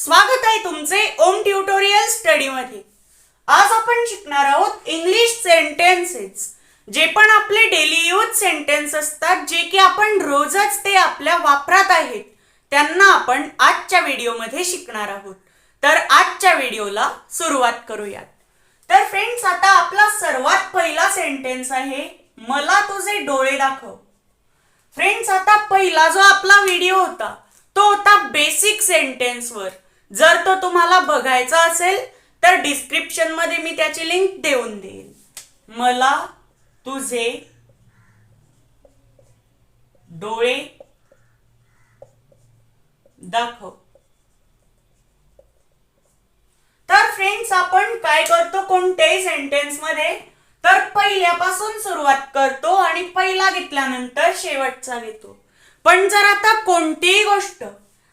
स्वागत आहे तुमचे ओम ट्युटोरियल स्टडीमध्ये. आज आपण शिकणार आहोत इंग्लिश सेंटेन्सेस जे पण आपले डेली यूज सेंटेन्स असतात जे की आपण रोजच ते आपल्या वापरात आहेत त्यांना आपण आजच्या व्हिडिओमध्ये शिकणार आहोत. तर आजच्या व्हिडिओला सुरुवात करूयात. तर फ्रेंड्स आता आपला सर्वात पहिला सेंटेन्स आहे मला तुझे डोळे दाखव. फ्रेंड्स आता पहिला जो आपला व्हिडिओ होता तो होता बेसिक सेंटेन्सवर जर तो तुम्हाला बघायचा असेल तर डिस्क्रिप्शनमध्ये मी त्याची लिंक देऊन देईन. मला तुझे डोळे दाखव. तर फ्रेंड्स आपण काय करतो कोणत्याही सेंटेन्समध्ये? तर पहिल्यापासून सुरुवात करतो आणि पहिला घेतल्यानंतर शेवटचा घेतो. पण जर आता कोणतीही गोष्ट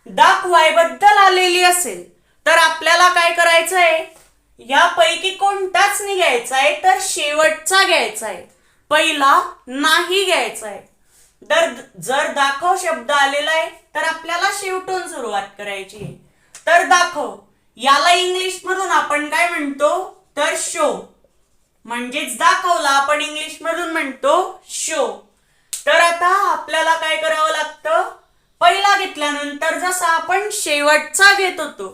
दाखवायबद्दल आलेली असेल तर आपल्याला काय करायचं आहे यापैकी कोणताच नाही घ्यायचा आहे तर शेवटचा घ्यायचा आहे पहिला नाही घ्यायचा आहे तर जर दाखव शब्द आलेला आहे तर आपल्याला शेवटून सुरुवात करायची आहे. तर दाखव याला इंग्लिश मधून आपण काय म्हणतो? तर शो. म्हणजेच दाखवला आपण इंग्लिश मधून म्हणतो शो. तर आता आपल्याला काय करावं लागतं? पहिला घेतल्यानंतर जसा आपण शेवटचा घेत होतो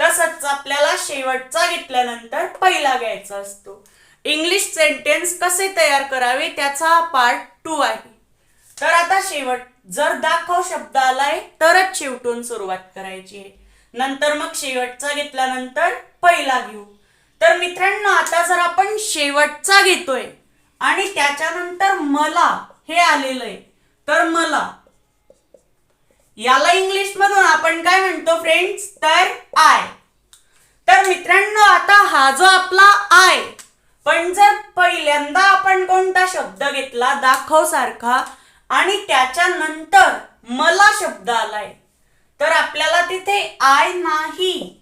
तसंच आपल्याला शेवटचा घेतल्यानंतर पहिला घ्यायचा असतो. इंग्लिश सेंटेन्स कसे तयार करावे त्याचा पार्ट टू आहे. तर आता शेवट जर दाखव शब्द आलाय तरच शेवटून सुरुवात करायची आहे. नंतर मग शेवटचा घेतल्यानंतर पहिला घेऊ. तर मित्रांनो आता जर आपण शेवटचा घेतोय आणि त्याच्यानंतर मला हे आलेलं आहे तर मला याला इंग्लिश मधून आपण काय म्हणतो फ्रेंड्स तर आय तर मित्रांनो आता हा जो आपला आय पण जर पहिल्यांदा आपण कोणता शब्द घेतला दाखव सारखा आणि त्याच्यानंतर मला शब्द आलाय तर आपल्याला तिथे आय नाही.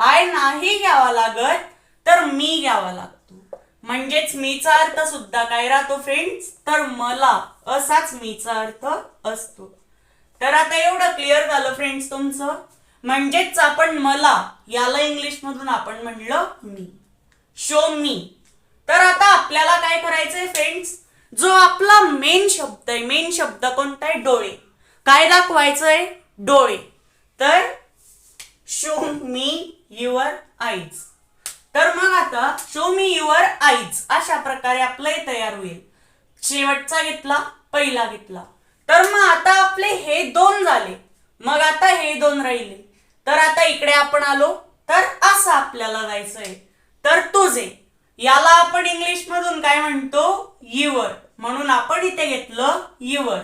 आय नाही घ्यावा लागत तर मी घ्यावा लागतो. म्हणजेच मीचा अर्थ सुद्धा काय राहतो फ्रेंड्स तर मला असाच मीचा अर्थ असतो. तर आता एवढं क्लिअर झालं फ्रेंड्स तुमचं? म्हणजेच आपण मला याला इंग्लिश मधून आपण म्हणलं मी. शो मी तर आता आपल्याला काय करायचंय फ्रेंड्स जो आपला मेन शब्द आहे मेन शब्द कोणता आहे? डोळे. काय दाखवायचंय? डोळे. तर शो मी युअर आईज तर मग आता शो मी युअर आईज अशा प्रकारे आपलं हे तयार होईल. शेवटचा घेतला पहिला घेतला. तर मग आता आपले हे दोन झाले. मग आता हे दोन राहिले. तर आता इकडे आपण आलो. तर असं आपल्याला जायचंय. तर तुझे. याला आपण इंग्लिश मधून काय म्हणतो? युवर म्हणून आपण इथे घेतलं युवर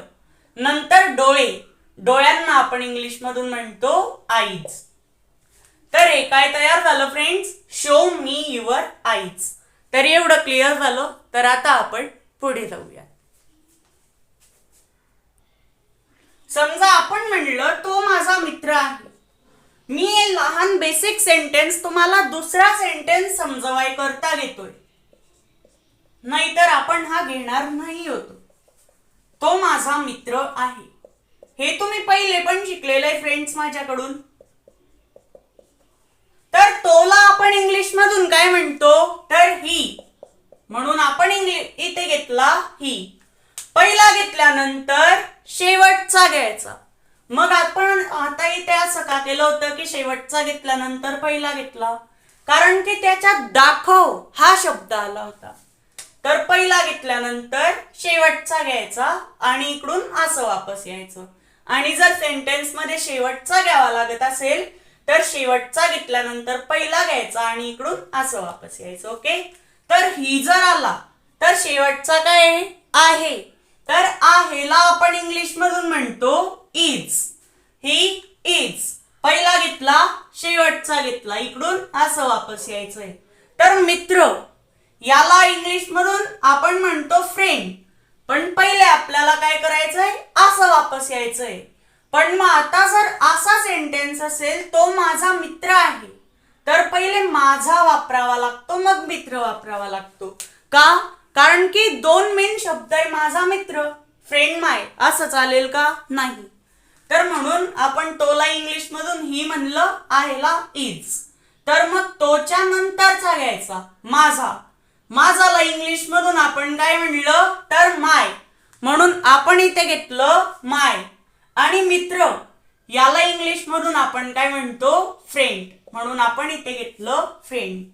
नंतर डोळे. डोळ्यांना आपण इंग्लिश मधून म्हणतो आईज. तर हे काय तयार झालं friends show me your eyes तर एवढं क्लिअर झालं. तर आता आपण पुढे जाऊया समजा आपण म्हणलं तो माझा मित्र आहे. मी हे लहान बेसिक सेंटेन्स तुम्हाला दुसरा सेंटेन्स समजवाय करता घेतोय. नाहीतर आपण हा घेणार नाही होतो. तो माझा मित्र आहे. हे तुम्ही पहिले पण शिकलेलं आहे फ्रेंड्स माझ्याकडून. तर तोला आपण इंग्लिश मधून काय म्हणतो? तर ही. म्हणून आपण इंग्लिश इथे घेतला ही. पहिला घेतल्यानंतर शेवटचा घ्यायचा. मग आपण आताही ते असं का केलं होतं की शेवटचा घेतल्यानंतर पहिला घेतला? कारण की त्याच्यात दाखव हा शब्द आला होता. तर पहिला घेतल्यानंतर शेवटचा घ्यायचा आणि इकडून असं वापस यायचं. आणि जर सेंटेन्समध्ये शेवटचा घ्यावा लागत असेल तर शेवटचा घेतल्यानंतर पहिला घ्यायचा आणि इकडून असं वापस यायचं ओके? तर ही जर आला तर शेवटचा काय आहे? तर आहेला आपण इंग्लिश मधून म्हणतो इज ही इज पहिला घेतला शेवटचा घेतला. इकडून असं वापस यायचंय. तर मित्र याला इंग्लिश मधून आपण म्हणतो फ्रेंड पण पहिले आपल्याला काय करायचंय? असं वापस यायचंय. पण मग आता जर असा सेंटेन्स असेल तो माझा मित्र आहे. तर पहिले माझा वापरावा लागतो मग मित्र वापरावा लागतो. का? कारण की दोन मेन शब्द आहे माझा मित्र फ्रेंड माय असं चालेल का? नाही. तर म्हणून आपण तोला इंग्लिश मधून ही म्हणलं आहेला इज तर मग तोच्या नंतरचा घ्यायचा माझा. माझाला इंग्लिश मधून आपण काय म्हणलं? तर माय. म्हणून आपण इथे घेतलं माय. आणि मित्र याला इंग्लिश मधून आपण काय म्हणतो? फ्रेंड म्हणून आपण इथे घेतलं फ्रेंड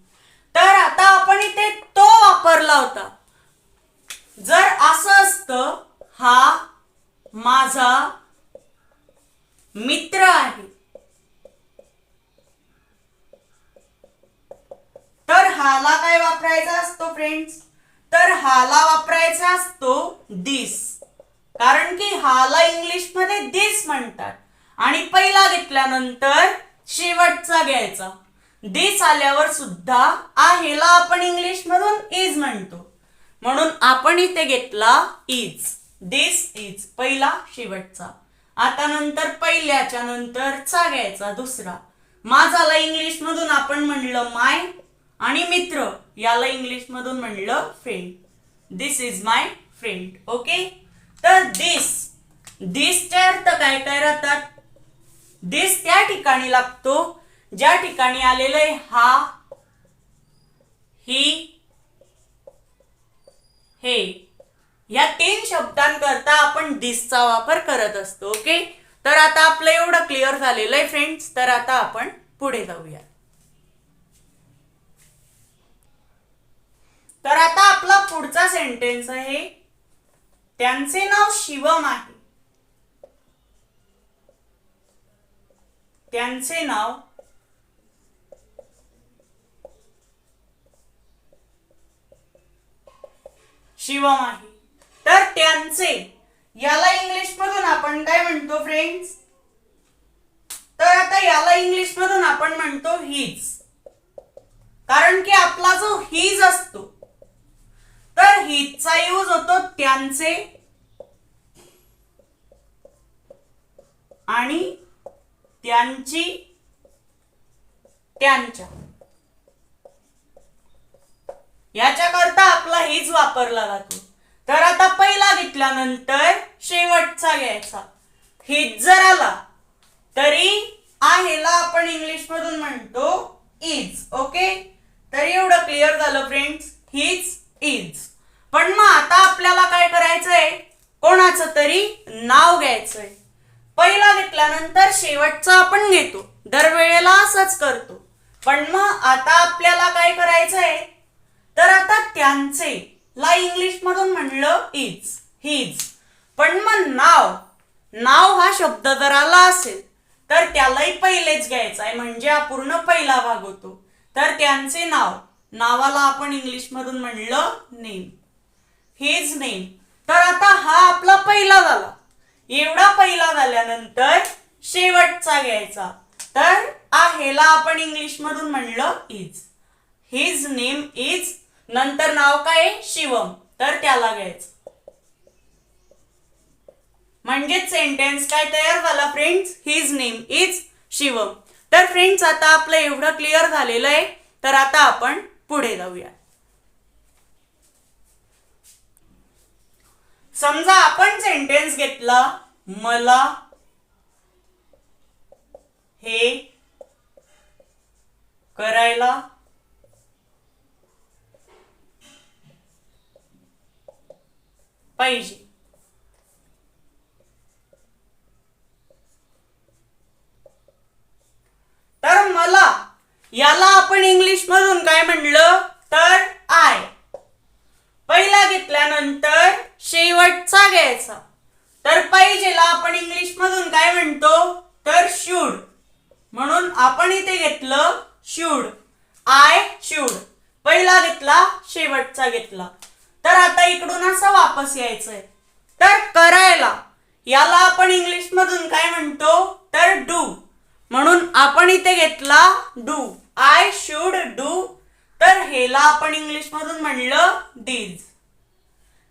तर आता आपण इथे तो वापरला होता. जर असं असतं हा माझा मित्र आहे. तर हाला काय वापरायचा असतो फ्रेंड्स तर हाला वापरायचा असतो दिस कारण की हाला इंग्लिशमध्ये दिस म्हणतात. आणि पहिला घेतल्यानंतर शेवटचा घ्यायचा. दिस आल्यावर सुद्धा आहेला आपण इंग्लिश मधून इज म्हणतो. म्हणून आपण इथे घेतला इज दिस इज पहिला शेवटचा. आता नंतर पहिल्याच्या नंतरचा घ्यायचा दुसरा. माझाला इंग्लिश मधून आपण म्हणलं माय आणि मित्र. याला इंग्लिश मधून म्हणलं friend this is my friend okay तर दिस दिसचे अर्थ काय काय राहतात? दिस त्या ठिकाणी लागतो. ज्या ठिकाणी आलेलं आहे हा हे या तीन डिस्कचा दिसचा वापर करत असतो ओके तर आता आपलं एवढं क्लिअर झालेलं आहे फ्रेंड्स तर आता आपण पुढे जाऊया. तर आता आपला पुढचा सेंटेन्स आहे त्यांचे नाव शिवम आहे. त्यांचे नाव शिवम आहे. तर त्यांचे याला इंग्लिश मधून आपण काय म्हणतो फ्रेंड्स तर आता याला इंग्लिश मधून आपण म्हणतो हिज कारण की आपला जो हिज असतो तर हिजचा यूज होतो त्यांचे आणि त्यांची त्यांच्या. याच्याकरता आपला हिज वापरला जातो. तर आता पहिला घेतल्यानंतर शेवटचा घ्यायचा. हिज जर आला तरी आहेला आपण इंग्लिश मधून म्हणतो इज ओके? तर एवढं क्लिअर झालं फ्रेंड्स हिज इज पण मग आता आपल्याला काय करायचंय? कोणाचं तरी नाव घ्यायचंय. पहिला घेतल्यानंतर शेवटचा आपण घेतो. दरवेळेला असंच करतो. पण मग आता आपल्याला काय करायचंय? तर आता त्यांचे. ला इंग्लिश मधून म्हणलं इज हिज. पण मग नाव नाव हा शब्द जर आला असेल तर त्यालाही पहिलेच घ्यायचं आहे. म्हणजे हा पूर्ण पहिला भाग होतो. तर त्यांचे नाव नावाला आपण इंग्लिश मधून म्हणलं नेम. हिज नेम तर आता हा आपला पहिला झाला. एवढा पहिला झाल्यानंतर शेवटचा घ्यायचा. तर आहेला आपण इंग्लिश मधून म्हणलं इज. हिज नेम इज नंतर नाव काय? शिवम. तर त्याला घ्यायचं. म्हणजेच सेंटेन्स काय तयार झाला friends his name is Shivam. तर फ्रेंड्स आता आपलं एवढं क्लिअर झालेलं आहे. तर आता आपण पुढे जाऊया. समजा आपण सेंटेन्स घेतला मला हे करायला पाहिजे तर मला याला आपण इंग्लिश मधून काय म्हणलं तर आय पहिला घेतल्यानंतर शेवटचा घ्यायचा. तर पाहिजेला आपण इंग्लिश मधून काय म्हणतो? तर शूड म्हणून आपण इथे घेतलं शूड आय शूड पहिला घेतला शेवटचा घेतला. तर आता इकडून असं वापस यायचंय. तर करायला याला आपण इंग्लिश मधून काय म्हणतो? तर डू. म्हणून आपण इथे घेतला डू. आय शुड डू तर हेला आपण इंग्लिश मधून म्हणलं these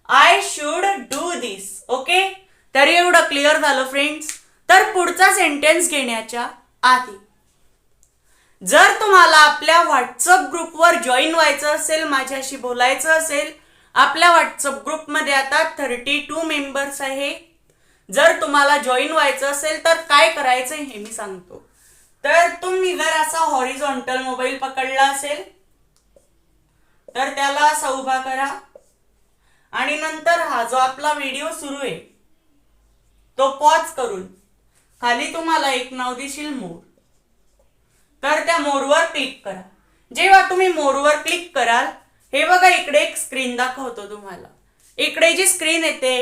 I should do this okay तर एवढं क्लिअर झालं फ्रेंड्स तर पुढचा सेंटेन्स घेण्याच्या आधी. जर तुम्हाला आपल्या व्हॉट्सअप ग्रुपवर जॉईन व्हायचं असेल माझ्याशी बोलायचं असेल आपल्या व्हॉट्सअप ग्रुपमध्ये आता थर्टी टू मेंबर्स आहे. जर तुम्हाला जॉईन व्हायचं असेल तर काय करायचं हे मी सांगतो. तर तुम्ही जर असा हॉरिझॉन्टल मोबाईल पकडला असेल तर त्याला असा उभा करा. आणि नंतर हा जो आपला व्हिडिओ सुरू आहे तो पॉज करून खाली तुम्हाला एक नाव दिशील मोर. तर त्या मोरवर क्लिक करा. जेव्हा तुम्ही मोरवर क्लिक कराल हे बघा इकडे एक स्क्रीन दाखवतो तुम्हाला. इकडे जी स्क्रीन येते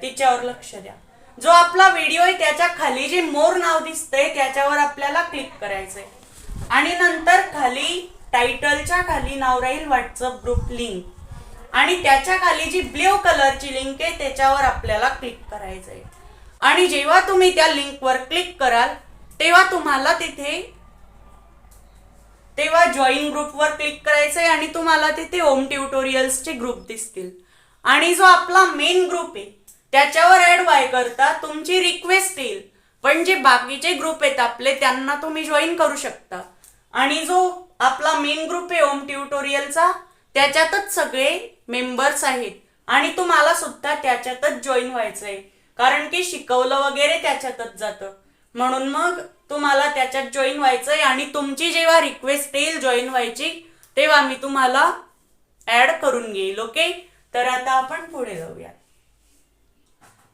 तिच्यावर लक्ष द्या. जो आपला व्हिडिओ आहे त्याच्याखाली जे मोर नाव दिसतंय त्याच्यावर आपल्याला क्लिक करायचंय. आणि नंतर खाली टायटलच्या खाली नाव राहील व्हॉट्सअप ग्रुप लिंक आणि त्याच्याखाली जी ब्ल्यू कलरची लिंक आहे त्याच्यावर आपल्याला क्लिक करायचंय. आणि जेव्हा तुम्ही त्या लिंकवर क्लिक कराल तेव्हा तुम्हाला तिथे तेव्हा जॉईन ग्रुपवर क्लिक करायचंय आणि तुम्हाला तिथे होम ट्युटोरियल्सचे ग्रुप दिसतील. आणि जो आपला मेन ग्रुप आहे त्याच्यावर ॲड व्हाय करता तुमची रिक्वेस्ट येईल. पण जे बाकीचे ग्रुप आहेत आपले त्यांना तुम्ही जॉईन करू शकता. आणि जो आपला मेन ग्रुप आहे होम ट्युटोरियलचा त्याच्यातच सगळे मेंबर्स आहेत. आणि तुम्हाला सुद्धा त्याच्यातच जॉईन व्हायचंय. कारण की शिकवलं वगैरे त्याच्यातच जातं. म्हणून मग तुम्हाला त्याच्यात जॉईन व्हायचंय आणि तुमची जेव्हा रिक्वेस्ट येईल जॉईन व्हायची तेव्हा मी तुम्हाला ऍड करून घेईल ओके तर आता आपण पुढे जाऊया.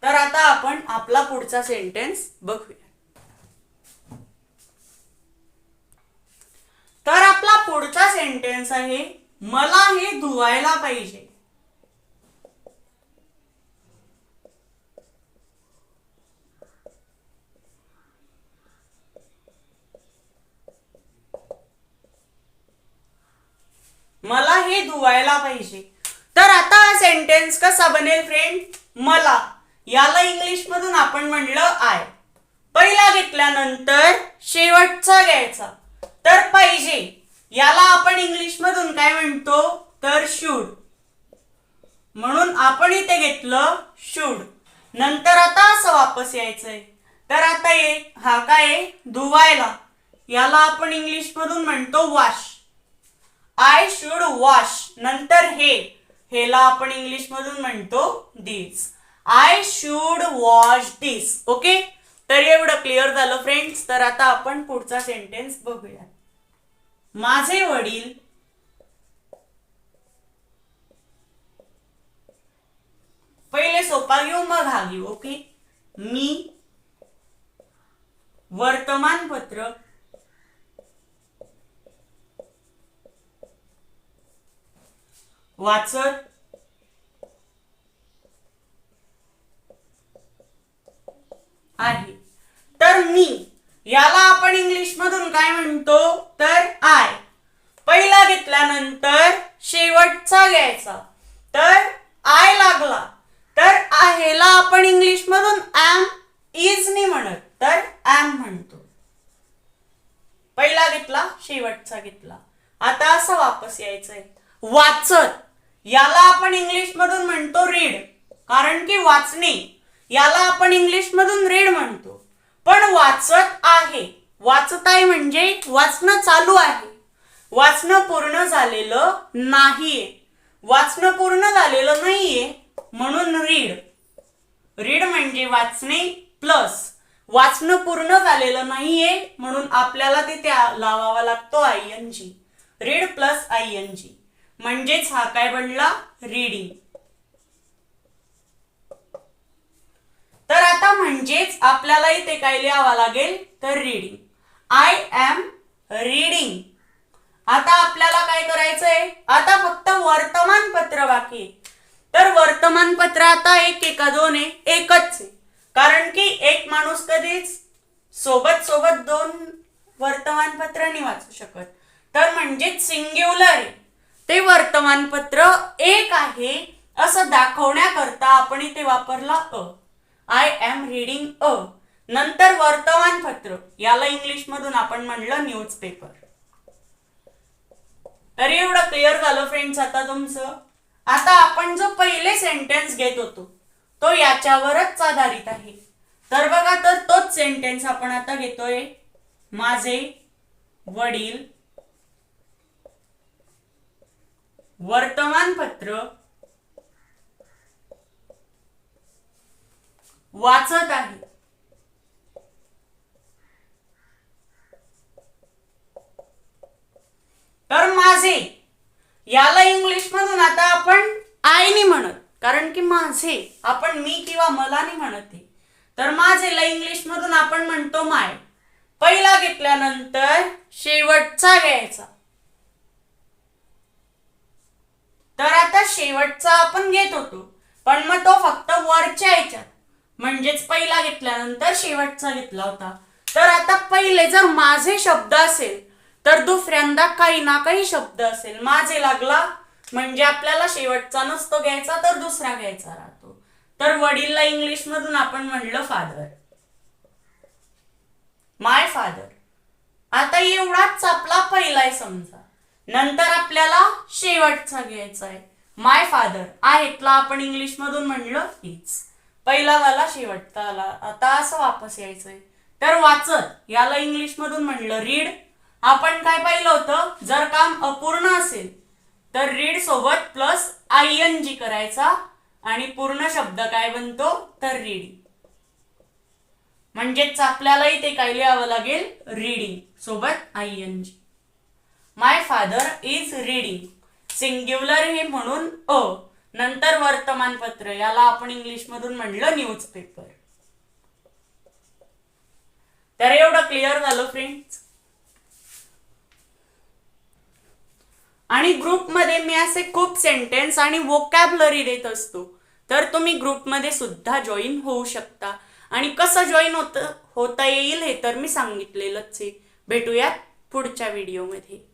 तर आता आपण आपला पुढचा सेंटेन्स बघूया. तर आपला पुढचा सेंटेन्स आहे मला हे धुवायला पाहिजे. मला हे धुवायला पाहिजे. तर आता हा सेंटेन्स कसा बनेल फ्रेंड मला. याला इंग्लिश मधून आपण म्हणलं आय. पहिला घेतल्यानंतर शेवटचा घ्यायचा. तर पाहिजे. याला आपण इंग्लिश मधून काय म्हणतो? तर शूड म्हणून आपण इथे घेतलं शूड नंतर आता असं वापस यायचंय. तर आता ये हा काय आहे? धुवायला. याला आपण इंग्लिश मधून म्हणतो वॉश आय शुड वॉश नंतर हे. हेला आपण इंग्लिश मधून म्हणतो this I should wash this okay तर एवढं क्लिअर झालं फ्रेंड्स तर आता आपण पुढचा सेंटेन्स बघूया माझे वडील पहिले सोपा घेऊ मग हा घेऊ ओके मी वर्तमानपत्र वाचत आहे. तर मी याला आपण इंग्लिश मधून काय म्हणतो? तर आय पहिला घेतल्यानंतर शेवटचा घ्यायचा. तर आय लागला. तर आहेला आपण इंग्लिश मधून ऍम इज नाही म्हणत तर ऍम म्हणतो. पहिला घेतला शेवटचा घेतला. आता असं वापस यायचंय. वाचत याला आपण इंग्लिश मधून म्हणतो रीड कारण की वाचणे याला आपण इंग्लिश मधून रीड म्हणतो. पण वाचत आहे. वाचत आहे म्हणजे वाचणं चालू आहे. वाचणं पूर्ण झालेलं नाहीये. वाचणं पूर्ण झालेलं नाहीये म्हणून रीड रीड म्हणजे वाचणे प्लस वाचणं पूर्ण झालेलं नाहीये म्हणून आपल्याला तिथे लावावा लागतो I N G read plus I N G म्हणजेच हा काय बनला? रीडिंग तर आता म्हणजेच आपल्याला इथे काय लिहावं लागेल? तर रीडिंग आय एम रीडिंग आता आपल्याला काय करायचंय? आता फक्त वर्तमानपत्र बाकी तर वर्तमानपत्र आता एक एका दोन आहे. एकच आहे. कारण की एक माणूस कधीच सोबत सोबत दोन वर्तमानपत्र नाही वाचू शकत. तर म्हणजेच सिंग्युलर आहे. ते वर्तमानपत्र एक आहे असं दाखवण्याकरता आपण इथे वापरला अ. आय एम रीडिंग अ. नंतर वर्तमानपत्र. याला इंग्लिश मधून आपण म्हणलं न्यूजपेपर तर एवढं क्लिअर झालं फ्रेंड्स आता तुमचं? आता आपण जो पहिले सेंटेन्स घेत होतो तो याच्यावरच आधारित आहे. तर बघा तर तोच सेंटेन्स आपण आता घेतोय. माझे वडील वर्तमानपत्र वाचत आहे. तर माझे याला इंग्लिश मधून आता आपण आईने म्हणत कारण की माझे आपण मी किंवा मला नाही म्हणत तर माझेला इंग्लिश मधून आपण म्हणतो माय. पहिला घेतल्यानंतर शेवटचा घ्यायचा. तर आता शेवटचा आपण घेत होतो. पण मग तो फक्त वरच्या याच्यात. म्हणजेच पहिला घेतल्यानंतर शेवटचा घेतला होता. तर आता पहिले जर माझे शब्द असेल तर दुसऱ्यांदा काही ना काही शब्द असेल. माझे लागला म्हणजे आपल्याला शेवटचा नसतो घ्यायचा तर दुसरा घ्यायचा राहतो. तर वडीलला इंग्लिश मधून आपण म्हणलं फादर माय फादर आता एवढाच आपला पहिला आहे समजा. नंतर आपल्याला शेवटचा घ्यायचा आहे. माय फादर आहेतला आपण इंग्लिश मधून म्हणलं इज पहिला वाला शेवटचा आला. आता असं वापस यायचंय. तर वाचत याला इंग्लिश मधून म्हणलं रीड आपण काय पाहिलं होतं? जर काम अपूर्ण असेल तर रीड सोबत प्लस आय एन जी करायचा. आणि पूर्ण शब्द काय बनतो? तर रीडिंग म्हणजेच आपल्याला इथे काय लिहावं लागेल? रीडिंग सोबत I N G my father is reading singular हे म्हणून अ. नंतर वर्तमानपत्र. याला आपण इंग्लिशमधून म्हणलं न्यूजपेपर तर एवढं क्लिअर झालं फ्रेंड्स आणि ग्रुपमध्ये मी असे खूप सेंटेन्स आणि वोकॅबलरी देत असतो. तर तुम्ही ग्रुपमध्ये सुद्धा जॉईन होऊ शकता. आणि कसं जॉईन होत होता येईल हे तर मी सांगितलेलंच आहे. भेटूयात पुढच्या व्हिडिओमध्ये